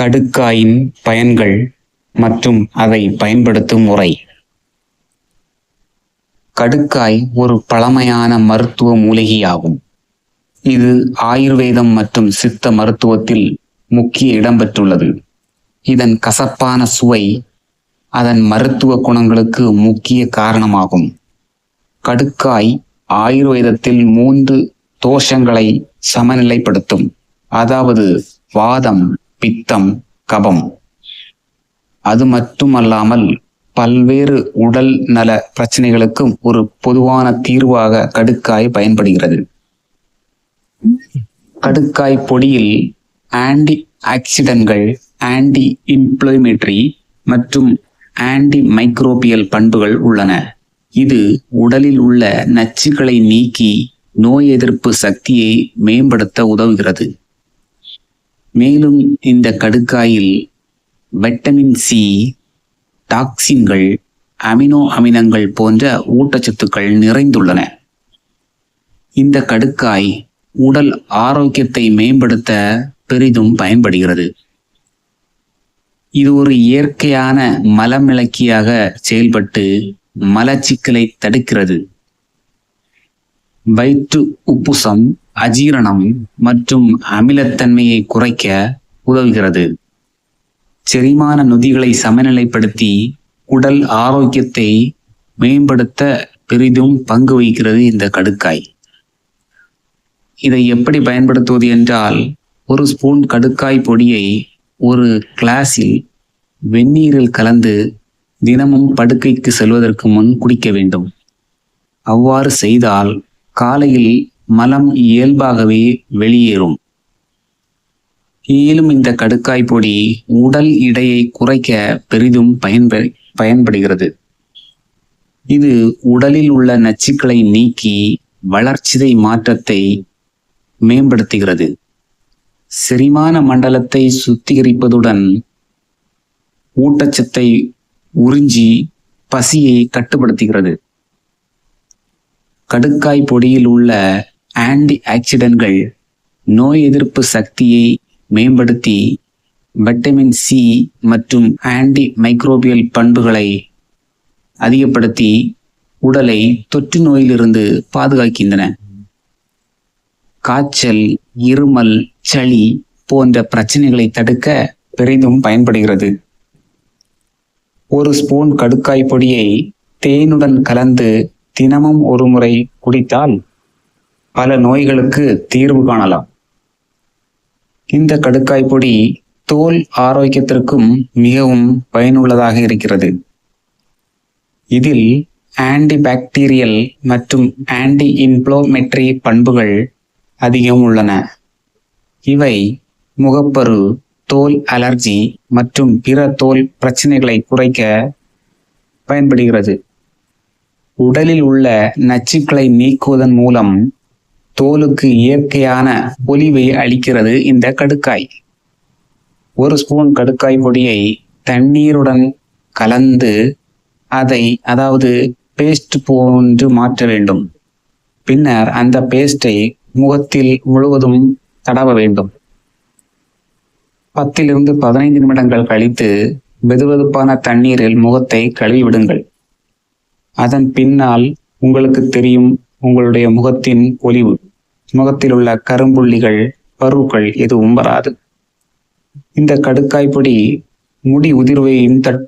கடுக்காயின் பயன்கள் மற்றும் அதை பயன்படுத்தும் முறை. கடுக்காய் ஒரு பழமையான மருத்துவ மூலிகையாகும் இது ஆயுர்வேதம் மற்றும் சித்த மருத்துவத்தில் முக்கிய இடம் பெற்றுள்ளது. இதன் கசப்பான சுவை அதன் மருத்துவ குணங்களுக்கு முக்கிய காரணமாகும். கடுக்காய் ஆயுர்வேதத்தில் மூன்று தோஷங்களை சமநிலைப்படுத்தும். அதாவது வாதம் பித்தம் கபம். அது மட்டுமல்லாமல் பல்வேறு உடல் நல பிரச்சனைகளுக்கும் ஒரு பொதுவான தீர்வாக கடுக்காய் பயன்படுகிறது. கடுக்காய் பொடியில் ஆன்டி ஆக்சிடன்ட்கள் ஆன்டி இன்ஃப்ளமேட்டரி மற்றும் ஆன்டி மைக்ரோபியல் பண்புகள் உள்ளன. இது உடலில் உள்ள நச்சுக்களை நீக்கி நோய் எதிர்ப்பு சக்தியை மேம்படுத்த உதவுகிறது. மேலும் இந்த கடுக்காயில் வைட்டமின் சி டாக்சின்கள் அமினோ அமிலங்கள் போன்ற ஊட்டச்சத்துக்கள் நிறைந்துள்ளன. இந்த கடுக்காய் உடல் ஆரோக்கியத்தை மேம்படுத்த பெரிதும் பயன்படுகிறது. இது ஒரு இயற்கையான மலமிளக்கியாக செயல்பட்டு மலச்சிக்கலை தடுக்கிறது. வயிற்று உப்புசம் அஜீரணம் மற்றும் அமிலத்தன்மையை குறைக்க உதவுகிறது. செரிமான நொதிகளை சமநிலைப்படுத்தி உடல் ஆரோக்கியத்தை மேம்படுத்த பெரிதும் பங்கு வகிக்கிறது இந்த கடுக்காய். இதை எப்படி பயன்படுத்துவது என்றால் ஒரு ஸ்பூன் கடுக்காய் பொடியை ஒரு கிளாஸில் வெந்நீரில் கலந்து தினமும் படுக்கைக்கு செல்வதற்கு முன் குடிக்க வேண்டும். அவ்வாறு செய்தால் காலையில் மலம் இயல்பாகவே வெளியேறும். மேலும் இந்த கடுக்காய் பொடி உடல் எடையை குறைக்க பெரிதும் பயன்ப பயன்படுகிறது. இது உடலில் உள்ள நச்சுக்களை நீக்கி வளர்ச்சிதை மாற்றத்தை மேம்படுத்துகிறது. செரிமான மண்டலத்தை சுத்திகரிப்பதுடன் ஊட்டச்சத்தை உறிஞ்சி பசியை கட்டுப்படுத்துகிறது. கடுக்காய் பொடியில் உள்ள ஆன்டி ஆக்சிடென்ட்கள் நோய் எதிர்ப்பு சக்தியை மேம்படுத்தி வைட்டமின் சி மற்றும் ஆன்டி மைக்ரோபியல் பண்புகளை அதிகப்படுத்தி உடலை தொற்று நோயிலிருந்து பாதுகாக்கின்றன. காய்ச்சல் இருமல் சளி போன்ற பிரச்சனைகளை தடுக்க பெரிதும் பயன்படுகிறது. ஒரு ஸ்பூன் கடுக்காய் பொடியை தேனுடன் கலந்து தினமும் ஒரு முறை குடித்தால் பல நோய்களுக்கு தீர்வு காணலாம். இந்த கடுக்காய் பொடி தோல் ஆரோக்கியத்திற்கும் மிகவும் பயனுள்ளதாக இருக்கிறது. இதில் ஆன்டி பாக்டீரியல் மற்றும் ஆன்டி இன்ஃப்ளோமெட்ரி பண்புகள் அதிகம் உள்ளன. இவை முகப்பரு தோல் அலர்ஜி மற்றும் பிற தோல் பிரச்சனைகளை குறைக்க பயன்படுகிறது. உடலில் உள்ள நச்சுக்களை நீக்குவதன் மூலம் தோலுக்கு இயற்கையான பொலிவை அளிக்கிறது இந்த கடுக்காய். ஒரு ஸ்பூன் கடுக்காய் பொடியை தண்ணீருடன் கலந்து அதை அதாவது பேஸ்ட் போன்று மாற்ற வேண்டும். பின்னர் அந்த பேஸ்டை முகத்தில் முழுவதும் தடவ வேண்டும். பத்திலிருந்து பதினைந்து நிமிடங்கள் கழித்து வெதுவெதுப்பான தண்ணீரில் முகத்தை கழுவி விடுங்கள். அதன் பின்னால் உங்களுக்கு தெரியும் உங்களுடைய முகத்தின் ஒளிவு முகத்தில் உள்ள கரும்புள்ளிகள் பருக்கள் எதுவும் வராது. இந்த கடுக்காய் பொடி முடி உதிர்வையும் தட்-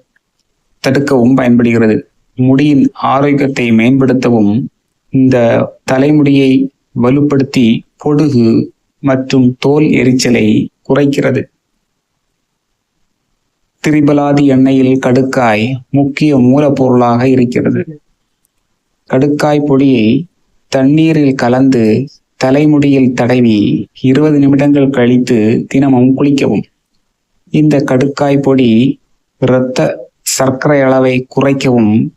தடுக்கவும் பயன்படுகிறது. முடியின் ஆரோக்கியத்தை மேம்படுத்தவும் இந்த தலைமுடியை வலுப்படுத்தி பொடுகு மற்றும் தோல் எரிச்சலை குறைக்கிறது. திரிபலாதி எண்ணெயில் கடுக்காய் முக்கிய மூலப்பொருளாக இருக்கிறது. கடுக்காய் பொடியை தண்ணீரில் கலந்து தலைமுடியில் தடவி இருபது நிமிடங்கள் கழித்து தினமும் குளிக்கவும். இந்த கடுக்காய் பொடி இரத்த சர்க்கரை அளவை குறைக்கவும்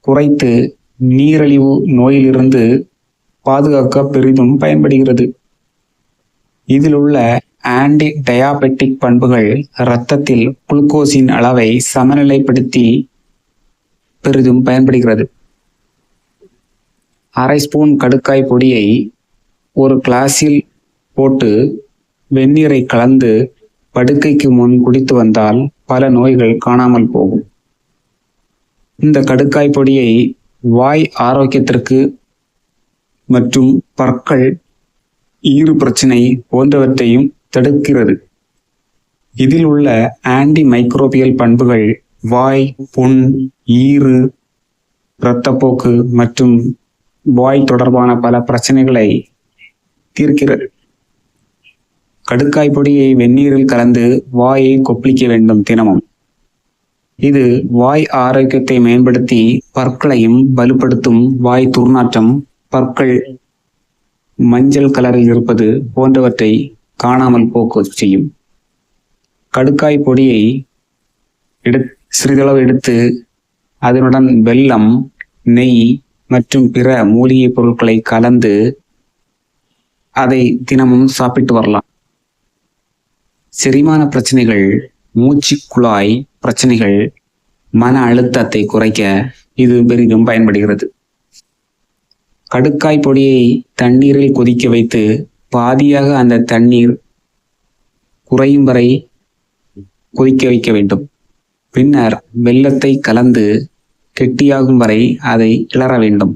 குறைத்து நீரழிவு நோயிலிருந்து பாதுகாக்க பெரிதும் பயன்படுகிறது. இதில் உள்ள ஆன்டி டயாபெட்டிக் பண்புகள் இரத்தத்தில் குளுக்கோஸின் அளவை சமநிலைப்படுத்தி பெரிதும் பயன்படுகிறது. அரை ஸ்பூன் கடுக்காய் பொடியை ஒரு கிளாஸில் போட்டு வெந்நீரை கலந்து படுக்கைக்கு முன் குடித்து வந்தால் பல நோய்கள் காணாமல் போகும். இந்த கடுக்காய் பொடியை வாய் ஆரோக்கியத்திற்கு மற்றும் பற்கள் ஈறு பிரச்சனை போன்றவற்றையும் தடுக்கிறது. இதில் உள்ள ஆன்டி மைக்ரோபியல் பண்புகள் வாய் புண் ஈறு இரத்தப்போக்கு மற்றும் வாய் தொடர்பான பல பிரச்சனைகளை தீர்க்கிறது. கடுக்காய் பொடியை வெந்நீரில் கலந்து வாயை கொப்பளிக்க வேண்டும் தினமும். இது வாய் ஆரோக்கியத்தை மேம்படுத்தி பற்களையும் வலுப்படுத்தும் வாய் துர்நாற்றம் பற்கள் மஞ்சள் கலரில் இருப்பது போன்றவற்றை காணாமல் போக்கு செய்யும். கடுக்காய் பொடியை எடு சிறிதளவு எடுத்து அதனுடன் வெல்லம் நெய் மற்றும் பிற மூலிகை பொருட்களை கலந்து அதை தினமும் சாப்பிட்டு வரலாம். செரிமான பிரச்சனைகள் மூச்சு குழாய் பிரச்சனைகள் மன அழுத்தத்தை குறைக்க இது பெரிதும் பயன்படுகிறது. கடுக்காய் பொடியை தண்ணீரில் கொதிக்க வைத்து பாதியாக அந்த தண்ணீர் குறையும் வரை கொதிக்க வைக்க வேண்டும். பின்னர் வெல்லத்தை கலந்து கெட்டியாகும் வரை அதை கிளற வேண்டும்.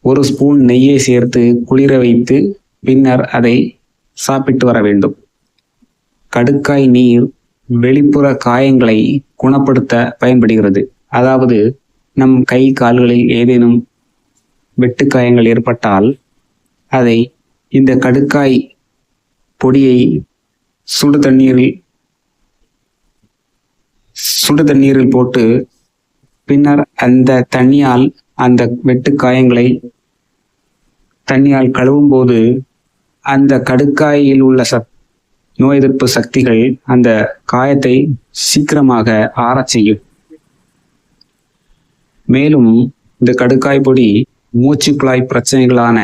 ஒரு ஸ்பூன் நெய்யை சேர்த்து குளிர வைத்து பின்னர் அதை சாப்பிட்டு வர வேண்டும். கடுக்காய் நீர் வெளிப்புற காயங்களை குணப்படுத்த பயன்படுகிறது. அதாவது நம் கை கால்களில் ஏதேனும் வெட்டுக்காயங்கள் ஏற்பட்டால் அதை இந்த கடுக்காய் பொடியை சுடு தண்ணீரில் சுடு தண்ணீரில் போட்டு பின்னர் அந்த தண்ணியால் அந்த வெட்டுக்காயங்களை தண்ணியால் கழுவும் போது அந்த கடுக்காயில் உள்ள சத் நோய் எதிர்ப்பு சக்திகள் அந்த காயத்தை சீக்கிரமாக ஆறச் செய்யும். மேலும் இந்த கடுக்காய் பொடி மூச்சுக்குழாய் பிரச்சனைகளான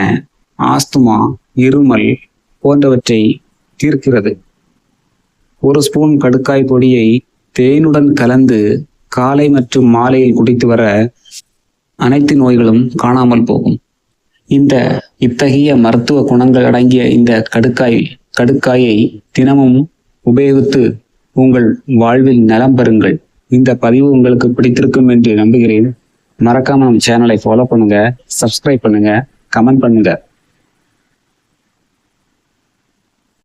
ஆஸ்துமா இருமல் போன்றவற்றை தீர்க்கிறது. ஒரு ஸ்பூன் கடுக்காய் பொடியை தேனுடன் கலந்து காலை மற்றும் மாலையில் குடித்து வர அனைத்து நோய்களும் காணாமல் போகும். இந்த இத்தகைய மருத்துவ குணங்கள் அடங்கிய இந்த கடுக்காய் கடுக்காயை தினமும் உபயோகித்து உங்கள் வாழ்வில் நலம் பெறுங்கள். இந்த பதிவு உங்களுக்கு பிடித்திருக்கும் என்று நம்புகிறேன். மறக்காம நம்ம சேனலை ஃபாலோ பண்ணுங்க சப்ஸ்கிரைப் பண்ணுங்க கமெண்ட் பண்ணுங்க.